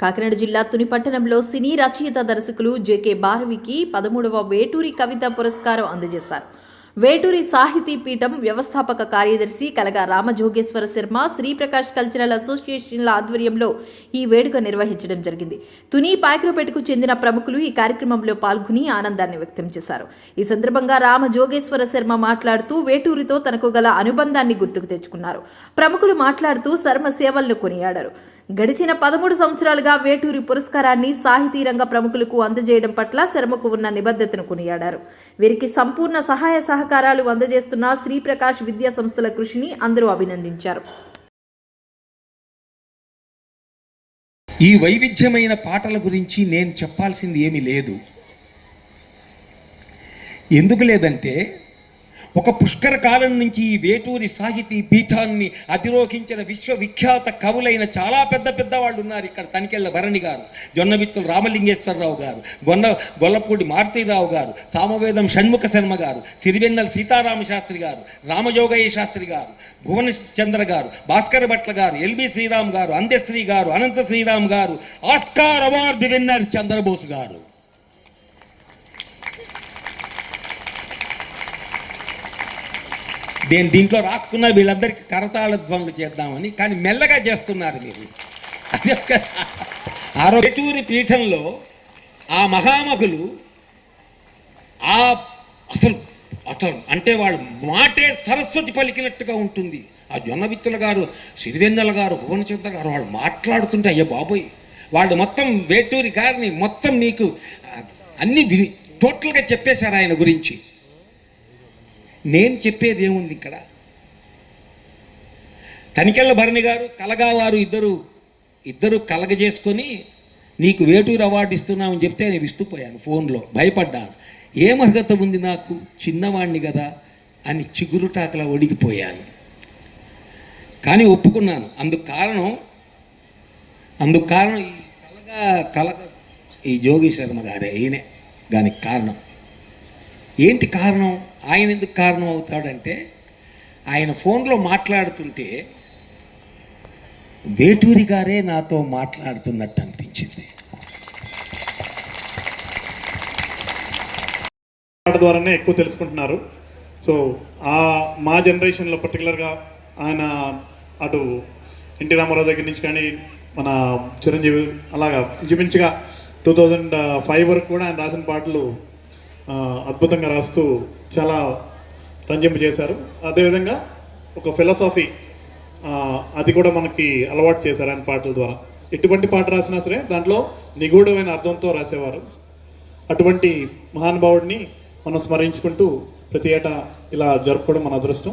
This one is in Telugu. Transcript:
కాకినాడ జిల్లా తుని పట్టణంలో సినీ రచయిత దర్శకులు జేకే భారవికి పదమూడవ వేటూరి కవిత పురస్కారం అందజేశారు. వేటూరి సాహితీ పీఠం వ్యవస్థాపక కార్యదర్శి కలగా రామజోగేశ్వర శర్మ శ్రీప్రకాష్ కల్చరల్ అసోసియేషన్ల ఆధ్వర్యంలో ఈ వేడుక నిర్వహించడం జరిగింది. తుని పాయక్రోపేటకు చెందిన ప్రముఖులు ఈ కార్యక్రమంలో పాల్గొని ఆనందాన్ని వ్యక్తం చేశారు. ఈ సందర్భంగా రామజోగేశ్వర శర్మ మాట్లాడుతూ వేటూరితో తనకు గల అనుబంధాన్ని గుర్తుకు తెచ్చుకున్నారు. ప్రముఖులు మాట్లాడుతూ శర్మ సేవలను కొనియాడారు. గడిచిన పదమూడు సంవత్సరాలుగా వేటూరి పురస్కారాన్ని సాహితీ రంగ ప్రముఖులకు అందజేయడం పట్ల శర్మకు ఉన్న నిబద్ధతను కొనియాడారు. వీరికి సంపూర్ణ సహాయ సహకారాలు అందజేస్తున్న శ్రీప్రకాష్ విద్యా సంస్థల కృషిని అందరూ అభినందించారు. ఈ వైవిధ్యమైన పాటల గురించి నేను చెప్పాల్సింది ఏమీ లేదు. ఎందుకు లేదంటే ఒక పుష్కర కాలం నుంచి ఈ వేటూరి సాహితీ పీఠాన్ని అధిరోహించిన విశ్వవిఖ్యాత కవులైన చాలా పెద్ద పెద్ద వాళ్ళు ఉన్నారు ఇక్కడ. తనికెళ్ళ భరణి గారు జొన్నబిత్తుల రామలింగేశ్వరరావు గారు గొన్న గొల్లపూడి మారుతీరావు గారు సామవేదం షణ్ముఖ శర్మ గారు సిరివెన్నెల సీతారామ శాస్త్రి గారు రామజోగయ్య శాస్త్రి గారు భువన చంద్ర గారు భాస్కర భట్ల గారు ఎల్బి శ్రీరామ్ గారు అందశ్రీ గారు అనంత శ్రీరామ్ గారు ఆస్కార్ అవార్డు విన్నర్ చంద్రబోస్ గారు. నేను దీంట్లో రాసుకున్న వీళ్ళందరికీ కరతాళ ధ్వనులు చేద్దామని కానీ మెల్లగా చేస్తున్నారు మీరు. అది ఒక ఆరోగ్యటూరి పీఠంలో ఆ మహామహులు ఆ అసలు అసలు అంటే వాళ్ళు మాటే సరస్వతి పలికినట్టుగా ఉంటుంది. ఆ జొన్నవిత్తుల గారు సిరివెన్నెల గారు భువనచంద్ర గారు వాళ్ళు మాట్లాడుతుంటే అయ్యో బాబోయ్ వాళ్ళు మొత్తం వేటూరి గారిని మొత్తం మీకు అన్ని టోటల్గా చెప్పేశారు ఆయన గురించి. నేను చెప్పేది ఏముంది ఇక్కడ. తనికెళ్ళ భరణి గారు కలగావారు ఇద్దరు ఇద్దరు కలగజేసుకొని నీకు వేటూరు అవార్డు ఇస్తున్నామని చెప్తే నేను విస్తుపోయాను ఫోన్లో భయపడ్డాను. ఏం అర్హత ఉంది నాకు? చిన్నవాణ్ణి కదా అని చిగురుటాకలా ఒడిగిపోయాను. కానీ ఒప్పుకున్నాను. అందుకు కారణం అందుకు కారణం ఈ కలగా కలగ ఈ జోగి శర్మ గారే ఈయనే. దానికి కారణం. ఏంటి కారణం? ఆయన ఎందుకు కారణం అవుతాడంటే ఆయన ఫోన్లో మాట్లాడుతుంటే వేటూరి గారే నాతో మాట్లాడుతున్నట్టు అనిపించింది. పాట ద్వారానే ఎక్కువ తెలుసుకుంటున్నారు. సో ఆ మా జనరేషన్లో పర్టికులర్గా ఆయన అటు ఎన్టీ రామారావు దగ్గర నుంచి కానీ మన చిరంజీవి అలాగా ఇంచుమించుగా టూ థౌజండ్ ఫైవ్ వరకు కూడా ఆయన రాసిన పాటలు అద్భుతంగా రాస్తూ చాలా రంజింపు చేశారు. అదేవిధంగా ఒక ఫిలాసఫీ అది కూడా మనకి అలవాటు చేశారు ఆయన పాటల ద్వారా. ఎటువంటి పాట రాసినా సరే దాంట్లో నిగూఢమైన అర్థంతో రాసేవారు. అటువంటి మహానుభావుడిని మనం స్మరించుకుంటూ ప్రతి ఏటా ఇలా జరుపుకోవడం మన అదృష్టం.